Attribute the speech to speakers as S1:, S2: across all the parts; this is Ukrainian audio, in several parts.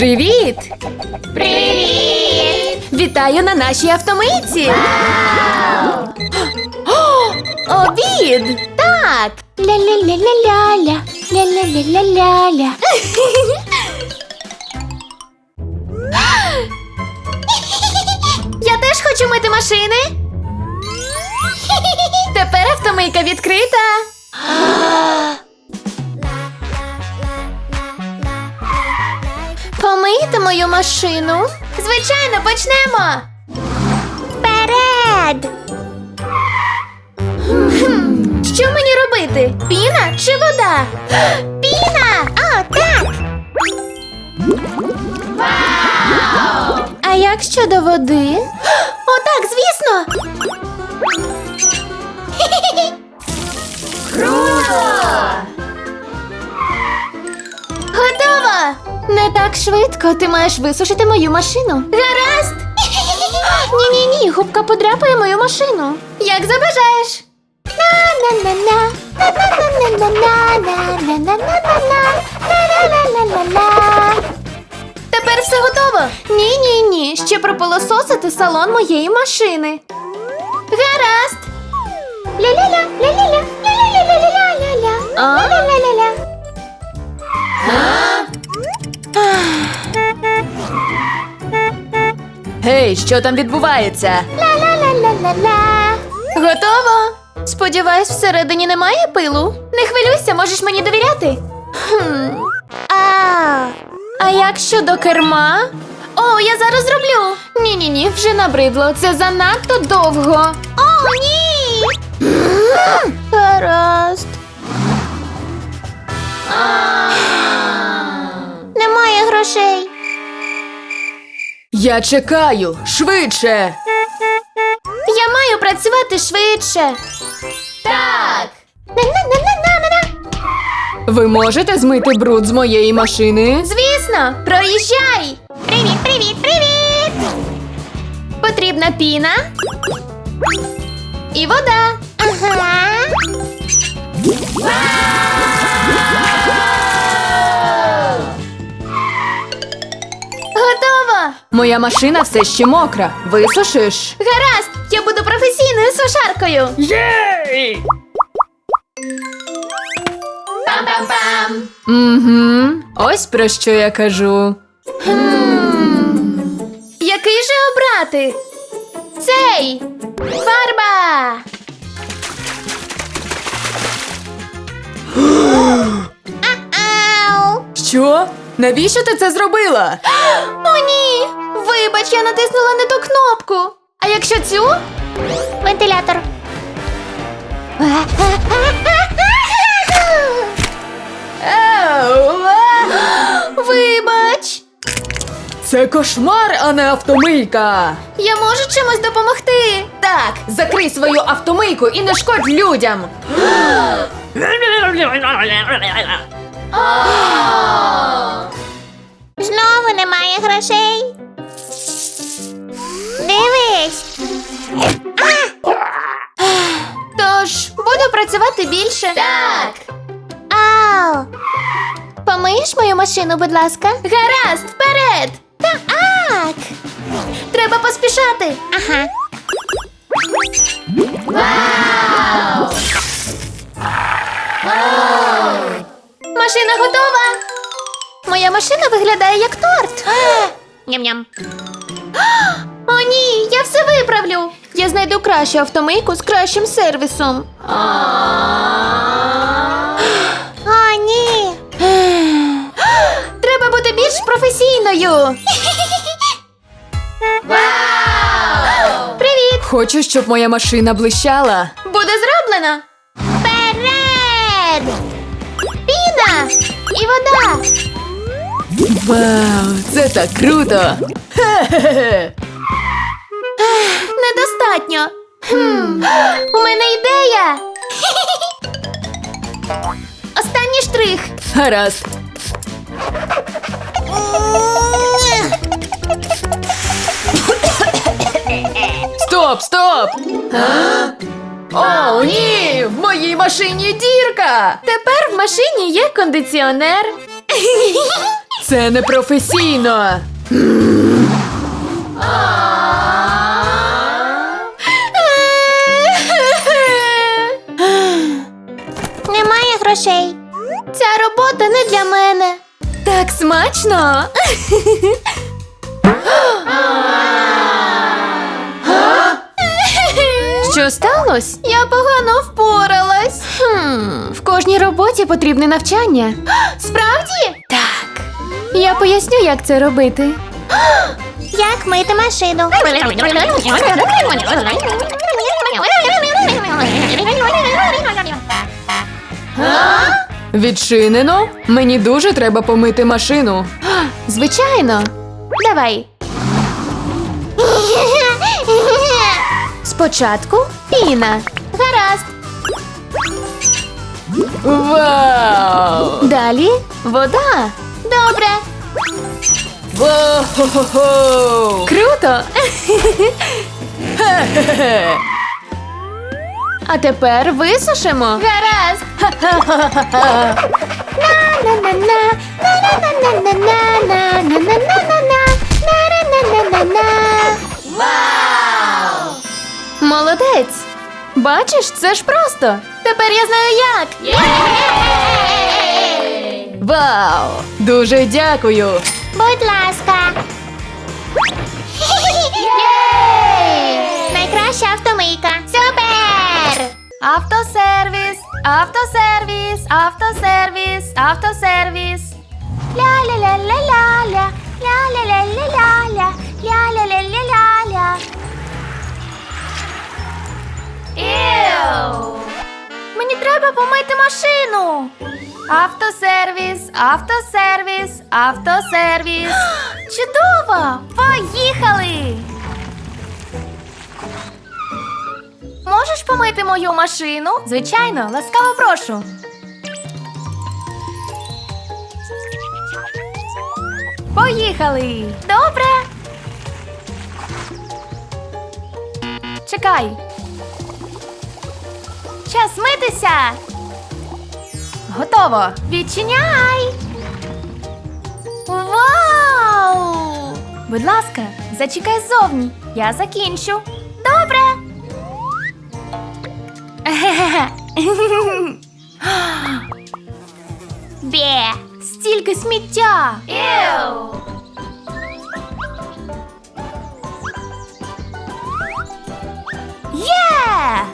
S1: Привіт!
S2: Привіт!
S1: Вітаю на нашій автомийці! О, Обід!
S2: Так. Ля-ля-ля-ля-ля-ля. Ля-ля-ля-ля-ля-ля.
S1: Я теж хочу мити машини. Тепер автомийка відкрита. Мою машину. Звичайно, почнемо.
S2: Вперед!
S1: Що мені робити? Піна чи вода?
S2: Піна! О, так!
S1: А як щодо води? О, так, звісно. Готово! Не так швидко. Ти маєш висушити мою машину. Гаразд! Ні, ні, губка подряпає мою машину. Як забажаєш.
S2: На-на-на-на.
S1: Тепер все готово. Ні, ні, ні. Ще пропилососити салон моєї машини. Гаразд.
S2: Ля-ля-ля, ля-ля-ля, ля-ля-ля-ля-ля-ля-ля.
S1: А?
S2: Ля-ля-ля-ля.
S1: Гей, що там відбувається?
S2: Ля-ля-ля-ля-ля-ля.
S1: Готово. Сподіваюсь, всередині немає пилу. Не хвилюйся, можеш мені довіряти. Хм.
S2: А,
S1: А як щодо керма? О, я зараз зроблю. Ні, ні, ні, вже набридло. Це занадто довго.
S2: О, ні! Гаразд.
S1: Я чекаю швидше. Я маю працювати швидше. Так. Ви можете змити бруд з моєї машини? Звісно, проїжджай.
S2: Привіт, привіт, привіт!
S1: Потрібна піна і вода.
S2: Ага.
S1: Моя машина все ще мокра. Висушиш? Гаразд! Я буду професійною сушаркою.
S3: Єй!
S1: Пам-пам-пам. Угу. Ось про що я кажу. Який же обрати? Цей! Фарба!
S2: Ау.
S1: Що? Навіщо ти це зробила? О, ні! Вибач, я натиснула не ту кнопку. А якщо цю?
S2: Вентилятор.
S1: Вибач. Це кошмар, а не автомийка. Я можу чимось допомогти. Так, закрий свою автомийку і не шкодь людям.
S2: Знову немає грошей.
S1: Більше. Так.
S2: Ау. Помиєш мою машину, будь ласка?
S1: Гаразд, вперед!
S2: Так.
S1: Треба поспішати.
S2: Ага.
S1: Машина готова. Моя машина виглядає як торт.
S2: Ням-ням.
S1: О, ні, я все виправлю. Я знайду кращу автомийку з кращим сервісом.
S2: О, ні.
S1: Треба бути більш професійною. Привіт! Хочу, щоб моя машина блищала. Буде зроблено.
S2: Вперед!
S1: Піна і вода. Вау, це так круто. Недостатньо. Хм, у мене ідея. Останній штрих. Гаразд. Стоп, стоп! О, ні! В моїй машині дірка! Тепер в машині є кондиціонер. Це непрофесійно.
S2: Немає грошей. Ця робота не для мене.
S1: Так смачно. Що сталося?
S2: Я погано впоралась.
S1: Хм, в кожній роботі потрібне навчання.
S2: Справді?
S1: Так. Я поясню, як це робити.
S2: Як мити машину?
S1: Відчинено. Мені дуже треба помити машину. Звичайно.
S2: Давай.
S1: Спочатку піна.
S2: Гаразд.
S1: Вау! Далі вода.
S2: Добре.
S1: Вау! Круто! А тепер висушимо.
S2: Гаразд. На-на-на-на-на.
S1: Молодець! Бачиш, це ж просто.
S2: Тепер я знаю як.
S1: Вау! Дуже дякую!
S2: Будь ласка. Найкраща автомийка. Супер!
S1: Автосервіс, автосервіс, автосервіс, автосервіс.
S2: Ля-ля-ля-ля-ля-ля, ля-ля-ля-ля-ля-ля, ля-ля-ля-ля-ля-ля.
S1: Іу! Мені треба помити машину. Автосервіс, автосервіс, автосервіс.
S2: Чудово! Поїхали!
S1: Можеш помити мою машину? Звичайно, ласкаво прошу. Поїхали! Добре. Чекай. Час митися. Готово. Відчиняй. Вау! Будь ласка, зачекай ззовні. Я закінчу. Добре.
S2: Бє!
S1: Стільки сміття!
S2: Іу!
S1: Є!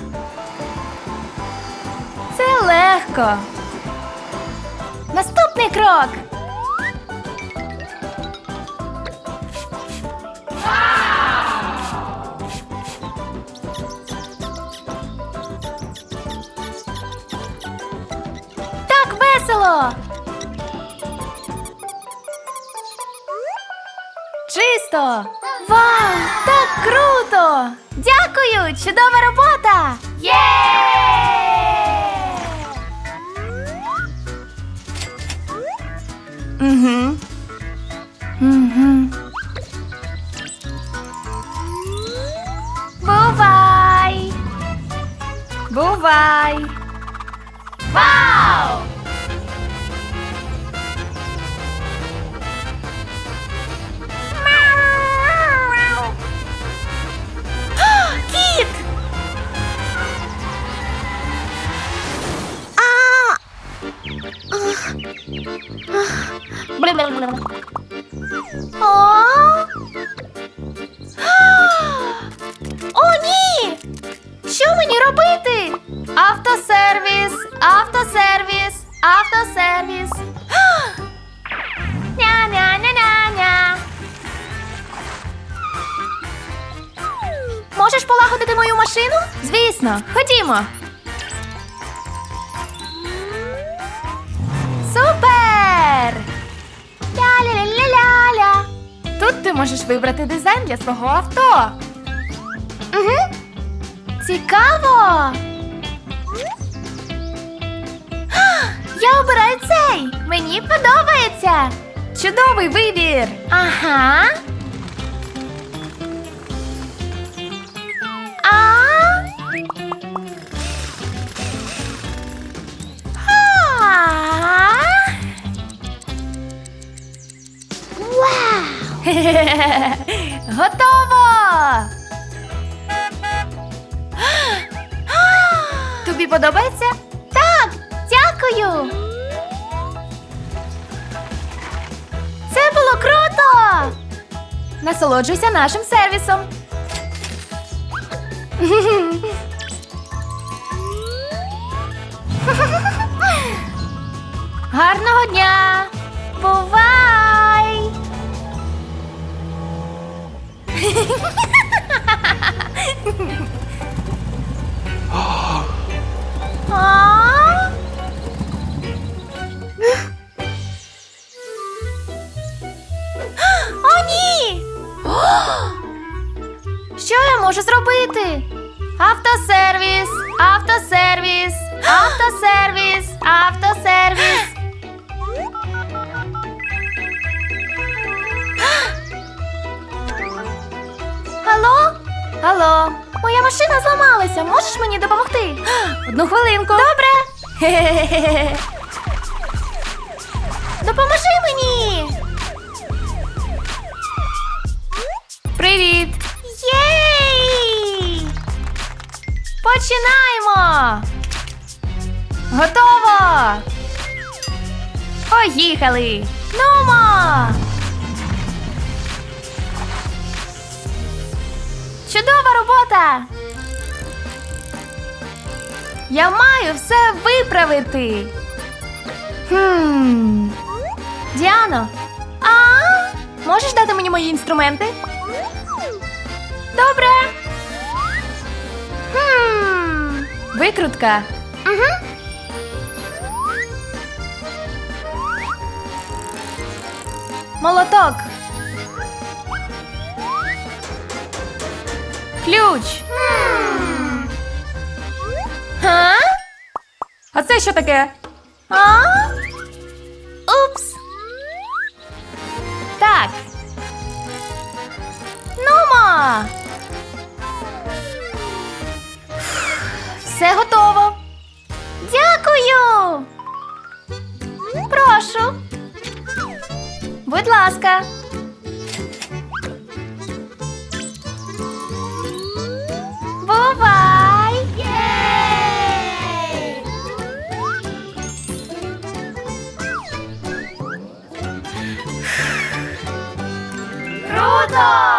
S1: Це легко. Наступний крок. Чисто! Вау! Так круто! Дякую! Чудова робота! Є! Автосервіс. Ня-ня-ня-ня-ня. Можеш полагодити мою машину? Звісно, ходімо. Супер! Ля-ля-ля-ля-ля-ля. Тут ти можеш вибрати дизайн для свого авто. Угу. Цікаво. Я обираю цей. Мені подобається. Чудовий вибір. Ага. А? Готово! Тобі подобається?
S2: Дякую. Це було круто.
S1: Насолоджуйся нашим сервісом. Гарного дня!
S2: Бувай! А? Що я можу зробити? Автосервіс, автосервіс, автосервіс, автосервіс. Алло? Алло, моя машина зламалася. Можеш мені допомогти?
S1: Одну хвилинку.
S2: Добре.
S1: Готово! Поїхали! Нумо! Чудова робота! Я маю все виправити. Хм. Діано,
S2: А?
S1: можеш дати мені мої інструменти? Добре.
S2: Хм.
S1: Викрутка.
S2: Угу.
S1: Молоток. Ключ.
S2: А?
S1: А це що таке?
S2: А? Упс.
S1: Так.
S2: Нумо.
S1: Все готово.
S2: Дякую. Прошу.
S1: Будь ласка. Бувай! Єй! Круто!